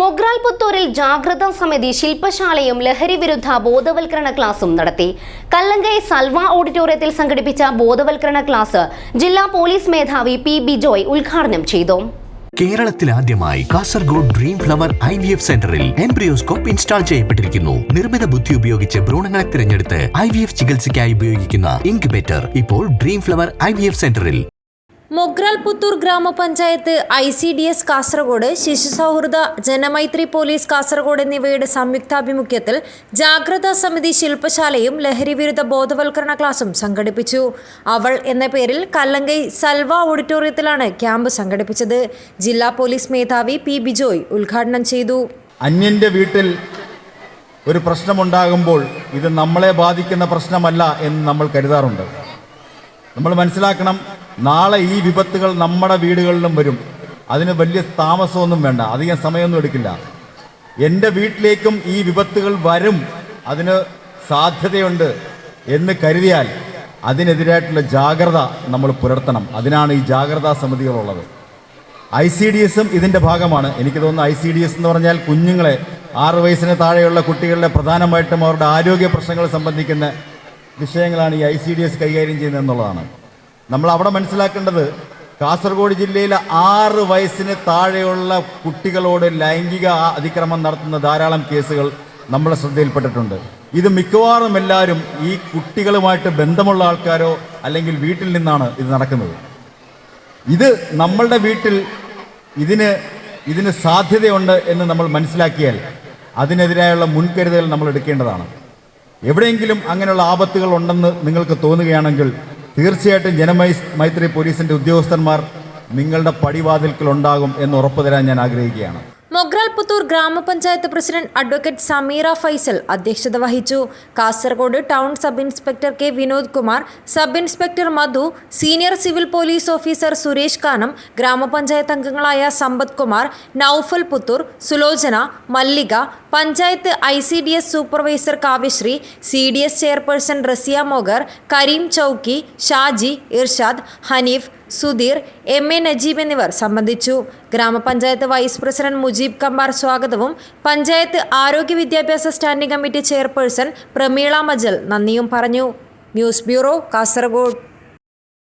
മൊഗ്രാൽ പുത്തൂരിൽ ജാഗ്രതാ സമിതി ശില്പശാലയും ലഹരി വിരുദ്ധ ബോധവൽക്കരണ ക്ലാസും നടത്തി. കല്ലങ്കൈ സൽവ ഓഡിറ്റോറിയത്തിൽ സംഘടിപ്പിച്ച ബോധവൽക്കരണ ക്ലാസ് ജില്ലാ പോലീസ് മേധാവി പി ബിജോയ് ഉദ്ഘാടനം ചെയ്തു. കേരളത്തിൽ ആദ്യമായി Kasaragod dream flower I V F സെന്ററിൽ എംബ്രിയോസ്കോപ്പ് ഇൻസ്റ്റാൾ ചെയ്യപ്പെട്ടിരിക്കുന്നു. നിർമ്മിത ബുദ്ധി ഉപയോഗിച്ച് ഭ്രൂണങ്ങളെ തിരഞ്ഞെടുത്ത് ഐ വി എഫ് ചികിത്സയ്ക്കായി ഉപയോഗിക്കുന്ന ഇൻക്യുബേറ്റർ ഇപ്പോൾ Dream Flower I V F സെന്ററിൽ. മൊഗ്രാൽ പുത്തൂർ ഗ്രാമപഞ്ചായത്ത് I C D S Kasaragod ശിശു സൗഹൃദ ജനമൈത്രി പോലീസ് കാസർഗോഡ് എന്നിവയുടെ സംയുക്താഭിമുഖ്യത്തിൽ ജാഗ്രതാ സമിതി ശില്പശാലയും ലഹരിവിരുദ്ധ ബോധവൽക്കരണ ക്ലാസും സംഘടിപ്പിച്ചു. അവൾ എന്ന പേരിൽ കല്ലങ്കൈ സൽവ ഓഡിറ്റോറിയത്തിലാണ് ക്യാമ്പ് സംഘടിപ്പിച്ചത്. ജില്ലാ പോലീസ് മേധാവി പി ബിജോയ് ഉദ്ഘാടനം ചെയ്തു. അന്യന്റെ വീട്ടിൽ ഒരു പ്രശ്നമുണ്ടാകുമ്പോൾ ഇത് നമ്മളെ ബാധിക്കുന്ന പ്രശ്നമല്ല എന്ന് നമ്മൾ കരുതാറുണ്ട്. നമ്മൾ മനസ്സിലാക്കണം നാളെ ഈ വിപത്തുകൾ നമ്മുടെ വീടുകളിലും വരും. അതിന് വലിയ താമസമൊന്നും വേണ്ട. അധികം സമയമൊന്നും എടുക്കില്ല. എന്റെ വീട്ടിലേക്കും ഈ വിപത്തുകൾ വരും. അതിന് സാധ്യതയുണ്ട് എന്ന് കരുതിയാൽ അതിനെതിരായിട്ടുള്ള ജാഗ്രത നമ്മൾ പുലർത്തണം. അതിനാണ് ഈ ജാഗ്രതാ സമിതികളുള്ളത്. ഐ സി ഡി എസും ഇതിന്റെ ഭാഗമാണ്. എനിക്ക് തോന്നുന്നു ഐ സി ഡി എസ് എന്ന് പറഞ്ഞാൽ കുഞ്ഞുങ്ങളെ ആറ് വയസ്സിന് താഴെയുള്ള കുട്ടികളുടെ പ്രധാനമായിട്ടും അവരുടെ ആരോഗ്യ പ്രശ്നങ്ങൾ സംബന്ധിക്കുന്ന വിഷയങ്ങളാണ് ഈ ഐ സി ഡി എസ് കൈകാര്യം ചെയ്യുന്നത് എന്നുള്ളതാണ് നമ്മൾ അവിടെ മനസ്സിലാക്കേണ്ടത് കാസർഗോഡ് ജില്ലയിലെ ആറ് വയസ്സിന് താഴെയുള്ള കുട്ടികളോട് ലൈംഗിക അതിക്രമം നടത്തുന്ന ധാരാളം കേസുകൾ നമ്മുടെ ശ്രദ്ധയിൽപ്പെട്ടിട്ടുണ്ട്. ഇത് മിക്കവാറും എല്ലാവരും ഈ കുട്ടികളുമായിട്ട് ബന്ധമുള്ള ആൾക്കാരോ അല്ലെങ്കിൽ വീട്ടിൽ നിന്നാണ് ഇത് നടക്കുന്നത്. ഇത് നമ്മളുടെ വീട്ടിൽ ഇതിന് ഇതിന് സാധ്യതയുണ്ട് എന്ന് നമ്മൾ മനസ്സിലാക്കിയാൽ അതിനെതിരായുള്ള മുൻകരുതൽ നമ്മൾ എടുക്കേണ്ടതാണ്. എവിടെയെങ്കിലും അങ്ങനെയുള്ള ആപത്തുകൾ ഉണ്ടെന്ന് നിങ്ങൾക്ക് തോന്നുകയാണെങ്കിൽ തീർച്ചയായിട്ടും ജനമൈ മൈത്രി പോലീസിന്റെ ഉദ്യോഗസ്ഥന്മാർ നിങ്ങളുടെ പടിവാതിൽക്കൽ ഉണ്ടാകും എന്ന് ഉറപ്പു തരാൻ ഞാൻ ആഗ്രഹിക്കുകയാണ്. മൊഗ്രാൽ പുത്തൂർ ഗ്രാമപഞ്ചായത്ത് പ്രസിഡന്റ് അഡ്വക്കേറ്റ് സമീറ ഫൈസൽ അധ്യക്ഷത വഹിച്ചു. Kasaragod town sub inspector K Vinod Kumar sub inspector Madhu senior civil police officer Suresh Kanam ഗ്രാമപഞ്ചായത്ത് അംഗങ്ങളായ Sampath Kumar Noufal Puthur Sulochana Mallika panchayat I C D S supervisor Kavyasree C D S chairperson Rasiya Mogar Kareem Chowki Shaji Irshad Haneef Sudheer M A Najeeb എന്നിവർ സംബന്ധിച്ചു. ഗ്രാമപഞ്ചായത്ത് vice president Mujeeb കമ്പാർ സ്വാഗതവും പഞ്ചായത്ത് ആരോഗ്യ വിദ്യാഭ്യാസ standing committee chairperson Prameela Majal നന്ദിയും പറഞ്ഞു. News bureau Kasaragod.